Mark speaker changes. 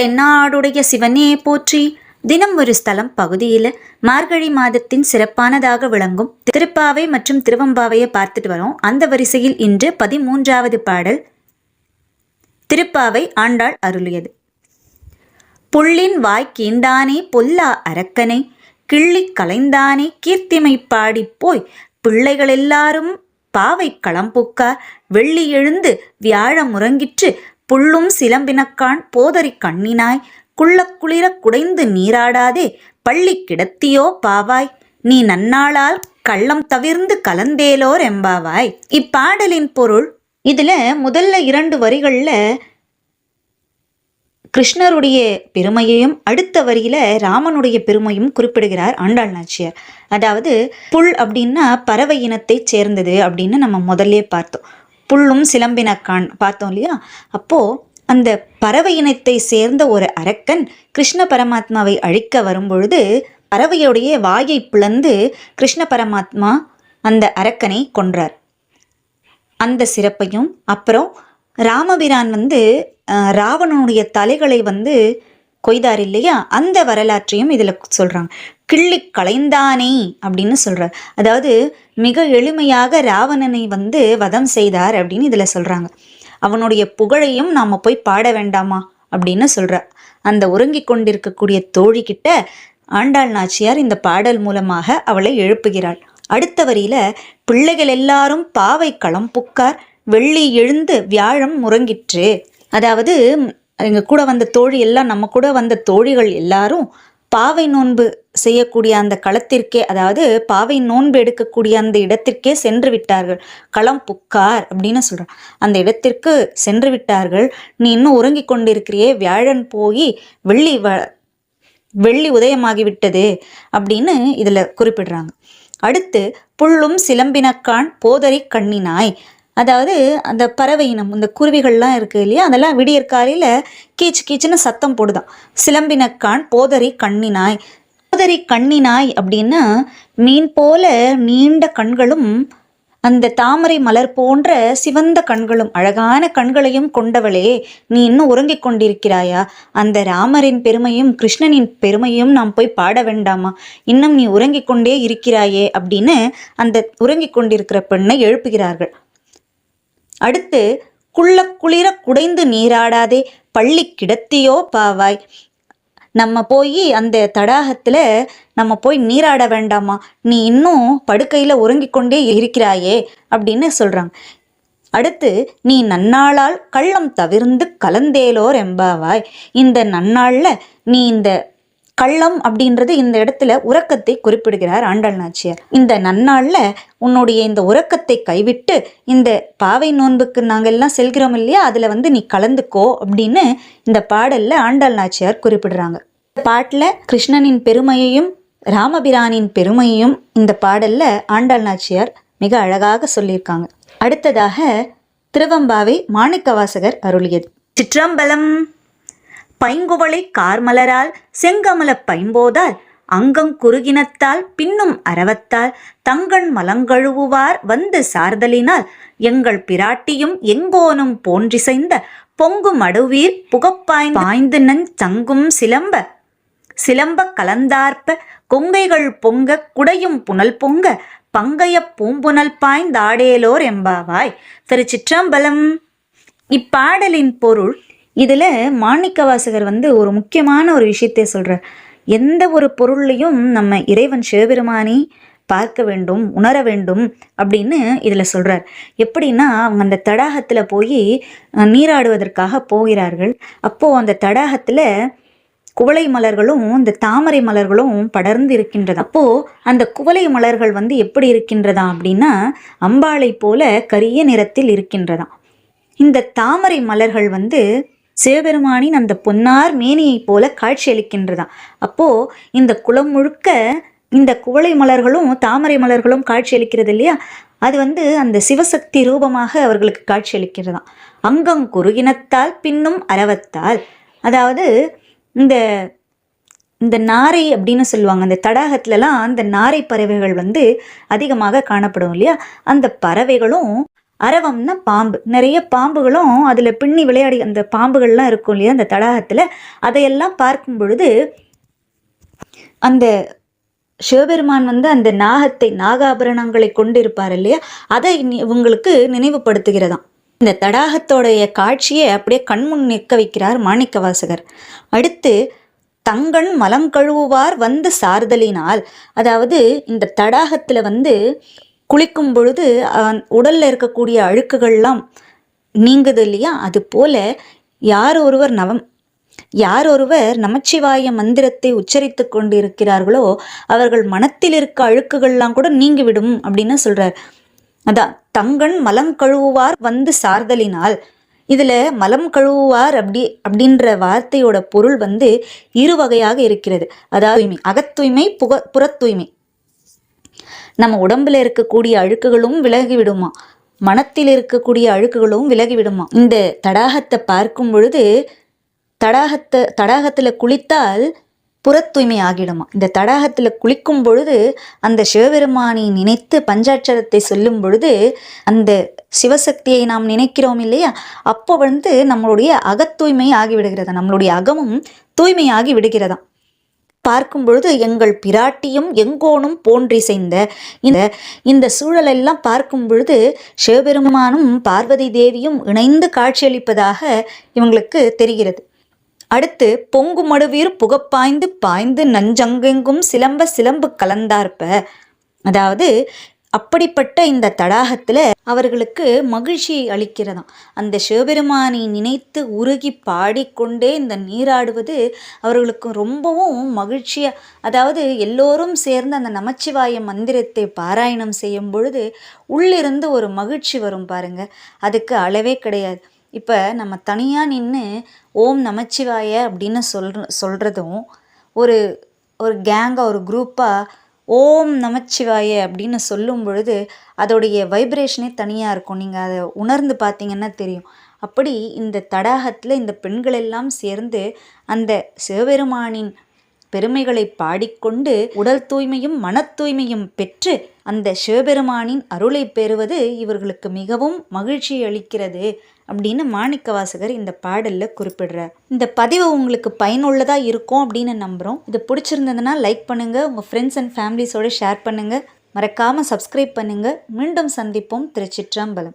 Speaker 1: தென்னாடுடைய சிவனே போற்றி. தினம் ஒரு ஸ்தலம் பகுதியில் மார்கழி மாதத்தின் சிறப்பானதாக விளங்கும். திருப்பாவை மற்றும் திருவம்பாவையை பார்த்துட்டு வரோம். அந்த வரிசையில் இன்று பதிமூன்றாவது பாடல் திருப்பாவை ஆண்டாள் அருளியது. புள்ளின் வாய் பொல்லா அரக்கனை கிள்ளி கலைந்தானே கீர்த்திமை பாடிப் போய் பிள்ளைகள் எல்லாரும் பாவை களம்புக்கார் வெள்ளி எழுந்து வியாழ முறங்கிற்று புள்ளும் சிலம்பினக்கான் போதறி கண்ணினாய். குள்ளக்குளிர குடைந்து நீராடாதே. பள்ளி கிடத்தியோ பாவாய். நீ நன்னாளால் கள்ளம் தவிர்ந்து கலந்தேலோர் எம்பாவாய். இப்பாடலின் பொருள் இதுல முதல்ல இரண்டு வரிகள்ல கிருஷ்ணருடைய பெருமையையும் அடுத்த வரியில ராமனுடைய பெருமையும் குறிப்பிடுகிறார் ஆண்டாள் நாச்சியார். அதாவது புல் அப்படின்னா பறவை இனத்தை சேர்ந்தது அப்படின்னு நம்ம முதல்ல பார்த்தோம். புல்லும் சிலம்பினக்கான் பார்த்தோம் இல்லையா? அப்போ அந்த பறவை இனத்தை சேர்ந்த ஒரு அரக்கன் கிருஷ்ண பரமாத்மாவை அழிக்க வரும்பொழுது பறவையுடைய வாயை பிளந்து கிருஷ்ண பரமாத்மா அந்த அரக்கனை கொன்றார். அந்த சிறப்பையும் அப்புறம் ராமபிரான் வந்து ராவணனுடைய தலைகளை வந்து கொய்தார் இல்லையா? அந்த வரலாற்றையும் இதில் சொல்கிறாங்க கிள்ளி களைந்தானே அப்படின்னு சொல்கிறார் அதாவது மிக எளிமையாக ராவணனை வந்து வதம் செய்தார் அப்படின்னு இதில் சொல்கிறாங்க அவனுடைய புகழையும் நாம் போய் பாட வேண்டாமா அப்படின்னு சொல்கிறார் அந்த உறங்கிக் கொண்டிருக்கக்கூடிய தோழிக்கிட்ட ஆண்டாள் நாச்சியார் இந்த பாடல் மூலமாக அவளை எழுப்புகிறாள். அடுத்த வரியில பிள்ளைகள் எல்லாரும் பாவை களம் புக்கார் வெள்ளி எழுந்து வியாழம் முறங்கிற்று அதாவது எங்க கூட வந்த தோழி எல்லாம் நம்ம கூட வந்த தோழிகள் எல்லாரும் பாவை நோன்பு செய்யக்கூடிய அந்த களத்திற்கே அதாவது பாவை நோன்பு எடுக்கக்கூடிய அந்த இடத்திற்கே சென்று விட்டார்கள். களம் புக்கார் அப்படின்னு சொல்றான் அந்த இடத்திற்கு சென்று விட்டார்கள். நீ இன்னும் உறங்கிக் கொண்டிருக்கிறியே வியாழன் போய் வெள்ளி வ வெள்ளி உதயமாகிவிட்டது அப்படின்னு இதில் குறிப்பிடுறாங்க. அடுத்து புல்லும் சிலம்பினக்கான் போதரி கண்ணினாய். அதாவது அந்த பறவை இனம் இந்த குருவிகள்லாம் இருக்குது இல்லையா அதெல்லாம் விடியற் காலையில் கீச்சு கீச்சுன்னு சத்தம் போடுதான். சிலம்பினக்கான் போதரி கண்ணினாய். சகோதரி கண்ணினாய் அப்படின்னா மீன் போல நீண்ட கண்களும் அந்த தாமரை மலர் போன்ற சிவந்த கண்களும் அழகான கண்களையும் கொண்டவளே நீ இன்னும் உறங்கிக் கொண்டிருக்கிறாயா? அந்த ராமரின் பெருமையும் கிருஷ்ணனின் பெருமையும் நாம் போய் பாட வேண்டாமா? இன்னும் நீ உறங்கிக் கொண்டே இருக்கிறாயே அப்படின்னு அந்த உறங்கிக் கொண்டிருக்கிற பெண்ணை எழுப்புகிறார்கள். அடுத்து குள்ள குளிர குடைந்து நீராடாதே பள்ளி கிடத்தியோ பாவாய். நம்ம போய் அந்த தடாகத்தில் நம்ம போய் நீராட வேண்டாமா? நீ இன்னும் படுக்கையில் உறங்கிக் கொண்டே இருக்கிறாயே அப்படின்னு சொல்கிறாங்க அடுத்து நீ நன்னாளால் கள்ளம் தவிர்ந்து கலந்தேலோர் எம்பாவாய் இந்த நன்னாளில் நீ இந்த கள்ளம் அப்படின்றது இந்த இடத்துல உறக்கத்தை குறிப்பிடுகிறார் ஆண்டாள் நாச்சியார். இந்த நன்னாளில் உன்னுடைய இந்த உறக்கத்தை கைவிட்டு இந்த பாவை நோன்புக்கு நாங்கள் எல்லாம் செல்கிறோம் இல்லையா? அதில் வந்து நீ கலந்துக்கோ அப்படின்னு இந்த பாடலில் ஆண்டாள் நாச்சியார் குறிப்பிடுறாங்க. பாட்டில் கிருஷ்ணனின் பெருமையையும் ராமபிரானின் பெருமையையும் இந்த பாடலில் ஆண்டாள் நாச்சியார் மிக அழகாக சொல்லியிருக்காங்க. அடுத்ததாக திருவம்பாவை மாணிக்கவாசகர் அருளியது. சிற்றம்பலம் பைங்குவளை கார்மலரால் செங்கமல பைம்போதால் அங்கம் குறுகினத்தால் பின்னும் அரவத்தால் தங்கண் மலங்கழுவுவார் வந்து சார்தலினால் எங்கள் பிராட்டியும் எங்கோனும் போன்றிசைந்த பொங்கும் அடுவீர் புகப்பாய் பாய்ந்து நன் சங்கும் சிலம்ப சிலம்ப கலந்தார்ப்ப கொங்கைகள் பொங்க குடையும் புனல் பொங்க பங்கைய பூம்புனல் பாய்ந்தாடேலோர் எம்பாவாய் திருச்சிற்றம்பலம். இப்பாடலின் பொருள் இதில் மாணிக்கவாசகர் வந்து ஒரு முக்கியமான ஒரு விஷயத்தை சொல்கிறார் எந்த ஒரு பொருள்லையும் நம்ம இறைவன் சிவபெருமானி பார்க்க வேண்டும் உணர வேண்டும் அப்படின்னு இதில் சொல்கிறார் எப்படின்னா அவங்க அந்த தடாகத்தில் போய் நீராடுவதற்காக போகிறார்கள். அப்போது அந்த தடாகத்தில் குவளை மலர்களும் இந்த தாமரை மலர்களும் படர்ந்து இருக்கின்றது அப்போ அந்த குவளை மலர்கள் வந்து எப்படி இருக்கின்றதா அப்படின்னா அம்பாளை போல கரிய நிறத்தில் இருக்கின்றதாம் இந்த தாமரை மலர்கள் வந்து சிவபெருமானின் அந்த பொன்னார் மேனியைப் போல காட்சியளிக்கின்றதா அப்போ இந்த குளம் முழுக்க இந்த குவளை மலர்களும் தாமரை மலர்களும் காட்சியளிக்கிறது இல்லையா? அது வந்து அந்த சிவசக்தி ரூபமாக அவர்களுக்கு காட்சியளிக்கிறதாம் அங்கம் குறுகினத்தால் பின்னும் அறவத்தால். அதாவது இந்த இந்த நாரை அப்படின்னு சொல்லுவாங்க அந்த தடாகத்துலலாம் அந்த நாரை பறவைகள் வந்து அதிகமாக காணப்படும் இல்லையா? அந்த பறவைகளும் அரவம்னா பாம்பு. நிறைய பாம்புகளும் அதில் பின்னி விளையாடி அந்த பாம்புகள்லாம் இருக்கும் இல்லையா அந்த தடாகத்தில்? அதையெல்லாம் பார்க்கும் பொழுது அந்த சிவபெருமான் வந்து அந்த நாகத்தை நாகாபரணங்களை கொண்டிருப்பார் இல்லையா? அதை இனி- இவங்களுக்கு நினைவுபடுத்துகிறதாம். இந்த தடாகத்தோடைய காட்சியை அப்படியே கண்முன் நிற்க வைக்கிறார் மாணிக்கவாசகர். அடுத்து தங்கண் மலம் கழுவுவார் வந்து சார்தலினால். அதாவது இந்த தடாகத்தில் வந்து குளிக்கும் பொழுது உடலில் இருக்கக்கூடிய அழுக்குகள்லாம் நீங்குது இல்லையா? அது போல யார் ஒருவர் நவம் யார் ஒருவர் நமச்சிவாய மந்திரத்தை உச்சரித்து கொண்டிருக்கிறார்களோ அவர்கள் மனத்தில் இருக்க அழுக்குகள்லாம் கூட நீங்கிவிடும் அப்படின்னு சொல்கிறார் அதான் தங்கண் மலம் கழுவுவார் வந்து சார்தலினால். இதில் மலம் கழுவுவார் அப்படி அப்படின்ற வார்த்தையோட பொருள் வந்து இரு வகையாக இருக்கிறது. அதாவது தூய்மை அகத்தூய்மை புக புறத் தூய்மை நம்ம உடம்புல இருக்கக்கூடிய அழுக்குகளும் விலகிவிடுமா மனத்தில் இருக்கக்கூடிய அழுக்குகளும் விலகிவிடுமா இந்த தடாகத்தை பார்க்கும் பொழுது தடாகத்தை தடாகத்தில் குளித்தால் புறத்தூய்மை ஆகிடுமா இந்த தடாகத்தில் குளிக்கும் பொழுது அந்த சிவபெருமானை நினைத்து பஞ்சாட்சரத்தை சொல்லும் பொழுது அந்த சிவசக்தியை நாம் நினைக்கிறோம் இல்லையா? அப்போ வந்து நம்மளுடைய அகத்தூய்மை ஆகிவிடுகிறதா. நம்மளுடைய அகமும் தூய்மையாகி விடுகிறதாம். பார்க்கும் பொழுது எங்கள் பிராட்டியும் எங்கோனும் போன்றிசைந்த இந்த இந்த சூழலெல்லாம் பார்க்கும் பொழுது சிவபெருமானும் பார்வதி தேவியும் இணைந்து காட்சியளிப்பதாக இவங்களுக்கு தெரிகிறது. அடுத்து பொங்கு மடுவீர் புகப்பாய்ந்து பாய்ந்து நஞ்சங்கெங்கும் சிலம்ப சிலம்பு கலந்தார்ப்ப. அதாவது அப்படிப்பட்ட இந்த தடாகத்தில் அவர்களுக்கு மகிழ்ச்சியை அளிக்கிறதாம். அந்த சிவபெருமானை நினைத்து உருகி பாடிக்கொண்டே இந்த நீராடுவது அவர்களுக்கு ரொம்பவும் மகிழ்ச்சியா அதாவது எல்லோரும் சேர்ந்து அந்த நமச்சிவாய மந்திரத்தை பாராயணம் செய்யும் பொழுது உள்ளிருந்து ஒரு மகிழ்ச்சி வரும் பாருங்க. அதுக்கு அளவே கிடையாது. இப்போ நம்ம தனியாக நின்று ஓம் நமச்சிவாய அப்படின்னு சொல்ற சொல்கிறதும் ஒரு ஒரு கேங்காக ஒரு குரூப்பாக ஓம் நமச்சிவாய அப்படின்னு சொல்லும் பொழுது அதோடைய வைப்ரேஷனே தனியாக இருக்கும். நீங்கள் அதை உணர்ந்து பார்த்தீங்கன்னா தெரியும். அப்படி இந்த தடாகத்தில் இந்த பெண்கள் எல்லாம் சேர்ந்து அந்த சிவபெருமானின் பெருமைகளை பாடிக்கொண்டு உடல் தூய்மையும் மனத் தூய்மையும் பெற்று அந்த சிவபெருமானின் அருளை பெறுவது இவர்களுக்கு மிகவும் மகிழ்ச்சி அளிக்கிறது அப்படின்னு மாணிக்கவாசகர் இந்த பாடலில் குறிப்பிடுறார். இந்த பதிவு உங்களுக்கு பயனுள்ளதாக இருக்கும் அப்படின்னு நம்புகிறோம் இது பிடிச்சிருந்ததுன்னா லைக் பண்ணுங்கள் உங்கள் ஃப்ரெண்ட்ஸ் அண்ட் ஃபேமிலிஸோடு ஷேர் பண்ணுங்கள் மறக்காமல் சப்ஸ்கிரைப் பண்ணுங்கள் மீண்டும் சந்திப்போம் திருச்சிற்றம்பலம்.